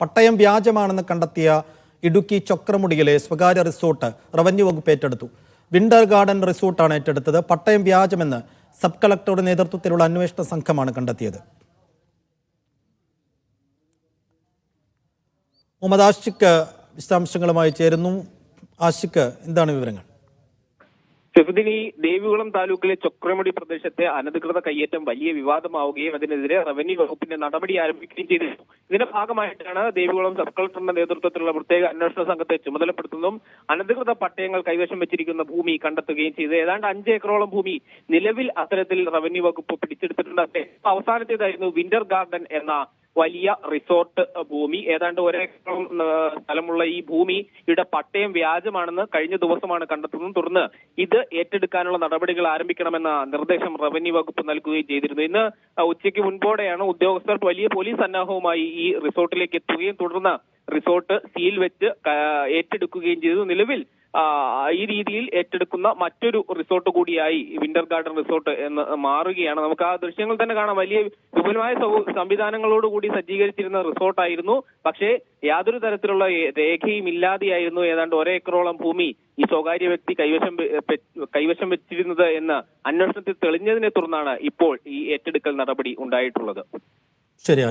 പട്ടയം വ്യാജമാണെന്ന് കണ്ടെത്തിയ ഇടുക്കി ചൊക്രമുടിയിലെ സ്വകാര്യ റിസോർട്ട് റവന്യൂ വകുപ്പ് ഏറ്റെടുത്തു. വിന്റർ ഗാർഡൻ റിസോർട്ടാണ് ഏറ്റെടുത്തത്. പട്ടയം വ്യാജമെന്ന് സബ് കളക്ടറുടെ നേതൃത്വത്തിലുള്ള അന്വേഷണ സംഘമാണ് കണ്ടെത്തിയത്. മുഹമ്മദ് ആഷിഖ് വിശദാംശങ്ങളുമായി ചേരുന്നു. ആഷിഖ് എന്താണ് വിവരങ്ങൾ? സെഫുദ്ദീൻ ദേവികുളം താലൂക്കിലെ ചൊക്രമുടി പ്രദേശത്തെ അനധികൃത കയ്യേറ്റം വലിയ വിവാദമാവുകയും അതിനെതിരെ റവന്യൂ വകുപ്പിന്റെ നടപടി ആരംഭിക്കുകയും ചെയ്തിരുന്നു. ഇതിന്റെ ഭാഗമായിട്ടാണ് ദേവികുളം സബ് കളക്ടറുടെ നേതൃത്വത്തിലുള്ള പ്രത്യേക അന്വേഷണ സംഘത്തെ ചുമതലപ്പെടുത്തുന്നതും അനധികൃത പട്ടയങ്ങൾ കൈവശം വെച്ചിരിക്കുന്ന ഭൂമി കണ്ടെത്തുകയും ചെയ്ത് ഏതാണ്ട് അഞ്ച് ഏക്കറോളം ഭൂമി നിലവിൽ അത്തരത്തിൽ റവന്യൂ വകുപ്പ് പിടിച്ചെടുത്തിട്ടുണ്ട്. അവസാനത്തേതായിരുന്നു വിന്റർ ഗാർഡൻ എന്ന വലിയ റിസോർട്ട് ഭൂമി. ഏതാണ്ട് ഒരേ സ്ഥലമുള്ള ഈ ഭൂമിയുടെ പട്ടയം വ്യാജമാണെന്ന് കഴിഞ്ഞ ദിവസമാണ് കണ്ടെത്തുന്നത്. തുടർന്ന് ഇത് ഏറ്റെടുക്കാനുള്ള നടപടികൾ ആരംഭിക്കണമെന്ന നിർദ്ദേശം റവന്യൂ വകുപ്പ് നൽകുകയും ചെയ്തിരുന്നു. ഇന്ന് ഉച്ചയ്ക്ക് മുൻപോടെയാണ് ഉദ്യോഗസ്ഥർ വലിയ പോലീസ് സന്നാഹവുമായി ഈ റിസോർട്ടിലേക്ക് എത്തുകയും തുടർന്ന് റിസോർട്ട് സീൽ വെച്ച് ഏറ്റെടുക്കുകയും ചെയ്തു. നിലവിൽ ഈ രീതിയിൽ ഏറ്റെടുക്കുന്ന മറ്റൊരു റിസോർട്ട് കൂടിയായി വിന്റർ ഗാർഡൻ റിസോർട്ട് എന്ന് മാറുകയാണ്. നമുക്ക് ആ ദൃശ്യങ്ങൾ തന്നെ കാണാം. വലിയ വിപുലമായ സംവിധാനങ്ങളോടുകൂടി സജ്ജീകരിച്ചിരുന്ന റിസോർട്ടായിരുന്നു. പക്ഷേ യാതൊരു തരത്തിലുള്ള രേഖയും ഇല്ലാതെയായിരുന്നു ഏതാണ്ട് ഒരേക്കറോളം ഭൂമി ഈ സ്വകാര്യ വ്യക്തി കൈവശം കൈവശം വെച്ചിരുന്നത് എന്ന് അന്വേഷണത്തിൽ തെളിഞ്ഞതിനെ തുടർന്നാണ് ഇപ്പോൾ ഈ ഏറ്റെടുക്കൽ നടപടി ഉണ്ടായിട്ടുള്ളത്. ശരി